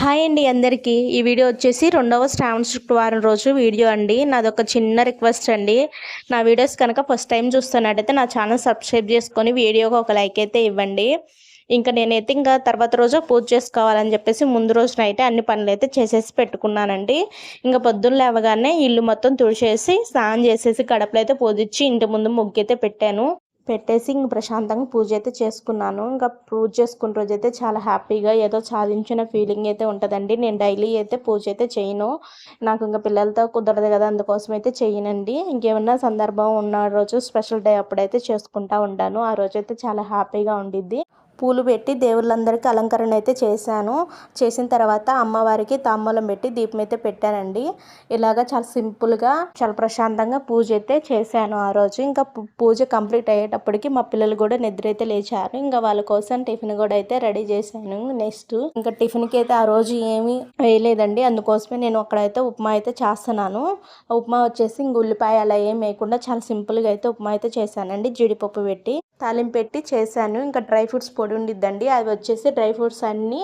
Hi అండి అందరికీ. ఈ వీడియో వచ్చేసి రెండవ శ్రావణ శుక్రవారం రోజు వీడియో అండి. నాది ఒక చిన్న రిక్వెస్ట్ అండి. నా వీడియోస్ కనుక ఫస్ట్ టైం చూస్తున్నట్టయితే నా ఛానల్ సబ్స్క్రైబ్ చేసుకొని వీడియోకి ఒక లైక్ అయితే ఇవ్వండి. ఇంకా నేనైతే ఇంకా తర్వాత రోజు పూజ చేసుకోవాలని చెప్పేసి ముందు రోజున అయితే అన్ని పనులు అయితే చేసేసి పెట్టుకున్నానండి. ఇంకా పొద్దున్న లేవగానే ఇల్లు మొత్తం తుడిచేసి స్నానం చేసేసి గడపలు అయితే పూజించి ఇంటి ముందు ముగ్గు అయితే పెట్టాను. పెట్టేసి ఇంక ప్రశాంతంగా పూజ అయితే చేసుకున్నాను. ఇంకా పూజ చేసుకున్న రోజు అయితే చాలా హ్యాపీగా ఏదో సాధించిన ఫీలింగ్ అయితే ఉంటుందండి. నేను డైలీ అయితే పూజ అయితే చేయను. నాకు ఇంకా పిల్లలతో కుదరదు కదా అందుకోసం అయితే చేయనండి. ఇంకేమన్నా సందర్భం ఉన్న రోజు స్పెషల్ డే అప్పుడైతే చేసుకుంటా ఉంటాను. ఆ రోజు అయితే చాలా హ్యాపీగా ఉండిద్ది. పూలు పెట్టి దేవుళ్ళందరికీ అలంకరణ అయితే చేశాను. చేసిన తర్వాత అమ్మవారికి తాంబూలం పెట్టి దీపం అయితే పెట్టానండి. ఇలాగా చాలా సింపుల్గా చాలా ప్రశాంతంగా పూజ అయితే చేశాను ఆ రోజు. ఇంకా పూజ కంప్లీట్ అయ్యేటప్పటికి మా పిల్లలు కూడా నిద్ర అయితే లేచారు. ఇంకా వాళ్ళ కోసం టిఫిన్ కూడా అయితే రెడీ చేశాను నెక్స్ట్. ఇంకా టిఫిన్కి అయితే ఆ రోజు ఏమీ వేయలేదండి. అందుకోసమే నేను అక్కడైతే ఉప్మా అయితే చేస్తున్నాను. ఉప్మా వచ్చేసి ఇంక ఉల్లిపాయ అలా ఏం వేయకుండా చాలా సింపుల్గా అయితే ఉప్మా అయితే చేశానండి. జీడిపప్పు పెట్టి తాలింపు పెట్టి చేశాను. ఇంకా డ్రై ఫ్రూట్స్ పొడి ఉండిద్దండి అది వచ్చేసి డ్రై ఫ్రూట్స్ అన్నీ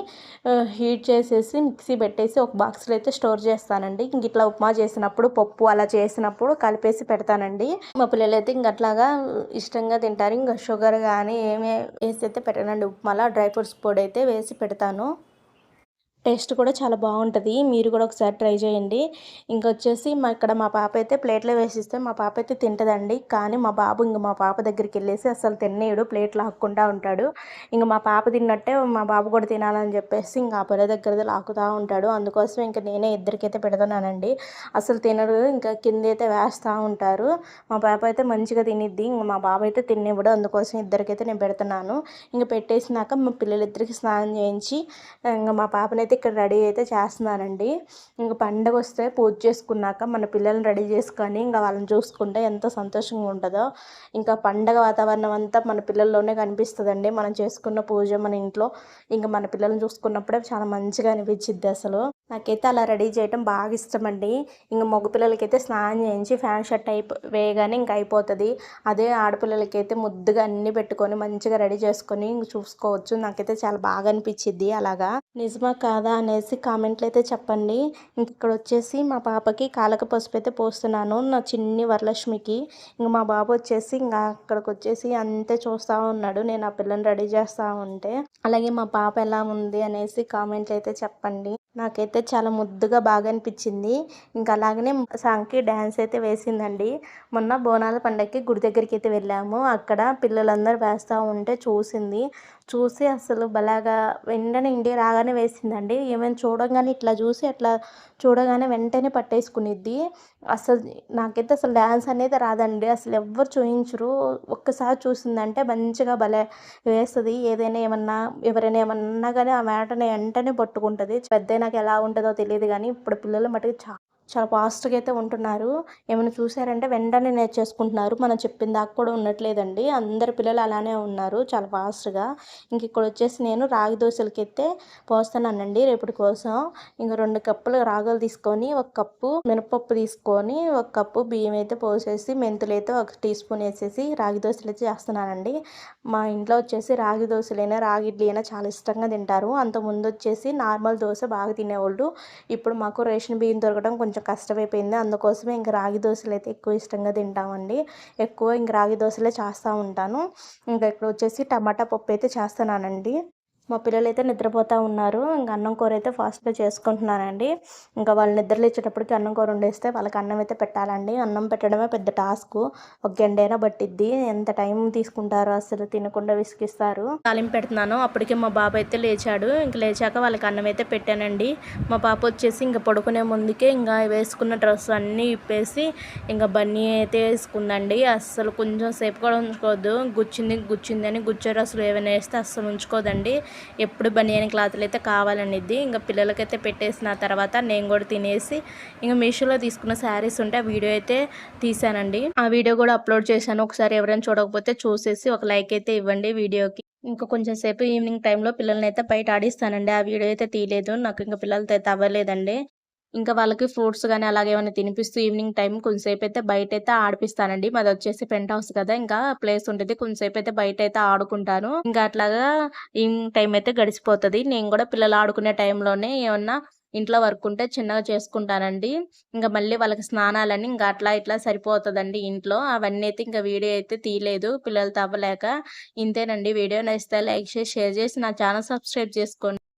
హీట్ చేసేసి మిక్సీ పెట్టేసి ఒక బాక్స్లో అయితే స్టోర్ చేస్తానండి. ఇంక ఇట్లా ఉప్మా చేసినప్పుడు పప్పు అలా చేసినప్పుడు కలిపేసి పెడతానండి. మా పిల్లలు అయితే ఇంక అట్లాగా ఇష్టంగా తింటారు. ఇంకా షుగర్ కానీ ఏమే వేసి అయితే పెట్టానండి. ఉప్మాలో డ్రై ఫ్రూట్స్ పొడి అయితే వేసి పెడతాను. టేస్ట్ కూడా చాలా బాగుంటుంది. మీరు కూడా ఒకసారి ట్రై చేయండి. ఇంకొచ్చేసి మా ఇక్కడ మా పాప అయితే ప్లేట్లో వేసిస్తే మా పాప అయితే తింటుందండి. కానీ మా బాబు ఇంక మా పాప దగ్గరికి వెళ్ళేసి అసలు తినేయడు ప్లేట్ లాక్కుండా ఉంటాడు. ఇంక మా పాప తిన్నట్టే మా బాబు కూడా తినాలని చెప్పేసి ఇంకా ఆ పిల్ల దగ్గర లాక్కుతూ ఉంటాడు. అందుకోసం ఇంకా నేనే ఇద్దరికైతే పెడుతున్నానండి అసలు తినరు ఇంకా కింద అయితే వేస్తూ ఉంటారు. మా పాప అయితే మంచిగా తినిద్ది. ఇంక మా బాబు అయితే తినేవాడు అందుకోసం ఇద్దరికైతే నేను పెడుతున్నాను. ఇంకా పెట్టేసినాక మా పిల్లలిద్దరికి స్నానం చేయించి ఇంకా మా పాపనైతే ఇక్కడ రెడీ అయితే చేస్తున్నానండి ఇంకా పండగ వస్తే పూజ చేసుకున్నాక మన పిల్లల్ని రెడీ చేసుకొని ఇంకా వాళ్ళని చూసుకుంటే ఎంత సంతోషంగా ఉంటుందో. ఇంకా పండగ వాతావరణం అంతా మన పిల్లల్లోనే కనిపిస్తుందండి. మనం చేసుకున్న పూజ మన ఇంట్లో ఇంకా మన పిల్లల్ని చూసుకున్నప్పుడే చాలా మంచిగా అనిపించిద్ది అసలు. నాకైతే అలా రెడీ చేయడం బాగా ఇష్టం అండి ఇంకా మగ పిల్లలకైతే స్నానం చేయించి ఫ్యాన్ షర్ట్ అయిపో వేయగానే ఇంక అయిపోతుంది. అదే ఆడపిల్లలకైతే ముద్దుగా అన్నీ పెట్టుకొని మంచిగా రెడీ చేసుకొని చూసుకోవచ్చు. నాకైతే చాలా బాగా అనిపించింది అలాగా. నిజమా కాదా అనేసి కామెంట్లు అయితే చెప్పండి. ఇంక ఇక్కడ వచ్చేసి మా పాపకి కాలక పసుపు అయితే పోస్తున్నాను నా చిన్ని వరలక్ష్మికి. ఇంక మా బాబు వచ్చేసి ఇంకా అక్కడికి వచ్చేసి అంతే చూస్తూ ఉన్నాడు. నేను ఆ పిల్లని రెడీ చేస్తూ ఉంటే. అలాగే మా పాప ఎలా ఉంది అనేసి కామెంట్లు అయితే చెప్పండి. నాకైతే చాలా ముద్దుగా బాగా అనిపించింది ఇంకా అలాగనే సాంగ్కి డ్యాన్స్ అయితే వేసిందండి. మొన్న బోనాల పండగకి గుడి దగ్గరికి అయితే వెళ్ళాము. అక్కడ పిల్లలందరూ వేస్తూ ఉంటే చూసింది. చూసి అసలు బలాగా వెంటనే ఇండియా రాగానే వేసిందండి. ఏమైనా చూడగానే ఇట్లా చూసి అట్లా చూడగానే వెంటనే పట్టేసుకునిద్ది. అసలు నాకైతే అసలు డ్యాన్స్ అనేది రాదండి. అసలు ఎవ్వరు చూయించరు. ఒక్కసారి చూసిందంటే మంచిగా భలే వేస్తుంది. ఏదైనా ఏమన్నా ఎవరైనా ఏమన్నా కానీ ఆ మేటని వెంటనే పట్టుకుంటుంది. పెద్ద నాకు ఎలా ఉంటుందో తెలియదు కానీ ఇప్పుడు పిల్లలు మటుకు చాలా చాలా ఫాస్ట్గా అయితే ఉంటున్నారు. ఏమైనా చూసారంటే వెంటనే నేర్చేసుకుంటున్నారు. మనం చెప్పిన దాకా కూడా ఉండట్లేదండి. అందరు పిల్లలు అలానే ఉన్నారు. చాలా ఫాస్ట్గా ఇంక ఇక్కడ వచ్చేసి నేను రాగి దోశలకి అయితే పోస్తానండి రేపటి కోసం. ఇంక రెండు కప్పులు రాగులు తీసుకొని ఒక కప్పు మినపప్పు తీసుకొని ఒక కప్పు బియ్యం అయితే పోసేసి మెంతులు అయితే ఒక టీ స్పూన్ వేసేసి రాగి దోశలు అయితే చేస్తున్నానండి. మా ఇంట్లో వచ్చేసి రాగి దోశలైనా రాగి ఇడ్లీ అయినా చాలా ఇష్టంగా తింటారు. అంతకుముందు ముందు వచ్చేసి నార్మల్ దోశ బాగా తినేవాళ్ళు. ఇప్పుడు మాకు రేషన్ బియ్యం దొరకడం కొంచెం కొంచెం కష్టమైపోయింది. అందుకోసమే ఇంక రాగి దోశలు అయితే ఎక్కువ ఇష్టంగా తింటామండి. ఎక్కువ ఇంక రాగి దోశలే చేస్తూ ఉంటాను. ఇంకా ఇక్కడ వచ్చేసి టమాటా పప్పు అయితే చేస్తున్నానండి. మా పిల్లలు అయితే నిద్రపోతూ ఉన్నారు. ఇంకా అన్నం కూర అయితే ఫాస్ట్గా చేసుకుంటున్నానండి. ఇంకా వాళ్ళు నిద్రలేచేటప్పటికి అన్నం కూర వండేస్తే వాళ్ళకి అన్నం అయితే పెట్టాలండి. అన్నం పెట్టడమే పెద్ద టాస్క్. ఒక గంటైనా పట్టిద్ది. ఎంత టైం తీసుకుంటారో అసలు తినకుండా విసిగిస్తారు. తాలింపు పెడుతున్నాను. అప్పటికే మా బాబు అయితే లేచాడు. ఇంక లేచాక వాళ్ళకి అన్నం అయితే పెట్టానండి. మా పాప వచ్చేసి ఇంకా పడుకునే ముందుకే ఇంకా వేసుకున్న డ్రెస్ అన్నీ ఇప్పేసి ఇంకా బన్నీ అయితే వేసుకుందండి. అస్సలు కొంచెం సేపు కూడా ఉంచుకోవద్దు. గుచ్చింది గుచ్చింది అని గుచ్చే డ్రెస్సులు ఏమైనా వేస్తే అస్సలు ఉంచుకోదండి. ఎప్పుడు బనియన్ క్లాత్లు అయితే కావాలనిద్ది. ఇంకా పిల్లలకైతే పెట్టేసిన తర్వాత నేను కూడా తినేసి ఇంకా మీషోలో తీసుకున్న శారీస్ ఉంటే ఆ వీడియో అయితే తీసానండి ఆ వీడియో కూడా అప్లోడ్ చేశాను. ఒకసారి ఎవరైనా చూడకపోతే చూసేసి ఒక లైక్ అయితే ఇవ్వండి వీడియోకి. ఇంకా కొంచెం సేపు ఈవినింగ్ టైంలో పిల్లల్ని అయితే బయట ఆడిస్తానండి. ఆ వీడియో అయితే తీయలేదు. నాకు ఇంకా పిల్లలతో అయితే అవ్వలేదండి. ఇంకా వాళ్ళకి ఫ్రూట్స్ కానీ అలాగే ఏమైనా తినిపిస్తూ ఈవినింగ్ టైం కొంచెంసేపు అయితే బయట అయితే ఆడిపిస్తానండి. మాది వచ్చేసి పెంట్ హౌస్ కదా! ఇంకా ప్లేస్ ఉంటుంది కొంచెంసేపు అయితే బయట అయితే ఆడుకుంటాను. ఇంకా అట్లాగా ఈవినింగ్ టైం అయితే గడిచిపోతుంది నేను కూడా పిల్లలు ఆడుకునే టైంలోనే ఏమన్నా ఇంట్లో వర్క్ ఉంటే చిన్నగా చేసుకుంటానండి. ఇంకా మళ్ళీ వాళ్ళకి స్నానాలని ఇంకా అట్లా ఇట్లా సరిపోతుందండి ఇంట్లో. అవన్నీ అయితే ఇంకా వీడియో అయితే తీయలేదు పిల్లలు తవ్వలేక ఇంతేనండి వీడియో నచ్చితే లైక్ చేసి, షేర్ చేసి నా ఛానల్ సబ్స్క్రైబ్ చేసుకోండి.